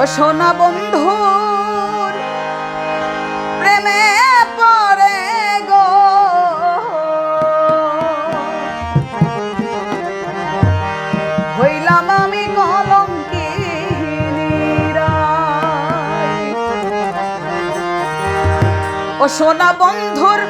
ও সোনা বন্ধুর প্রেমে পড়ে গো। হইলাম আমি কলম ও সোনা বন্ধুর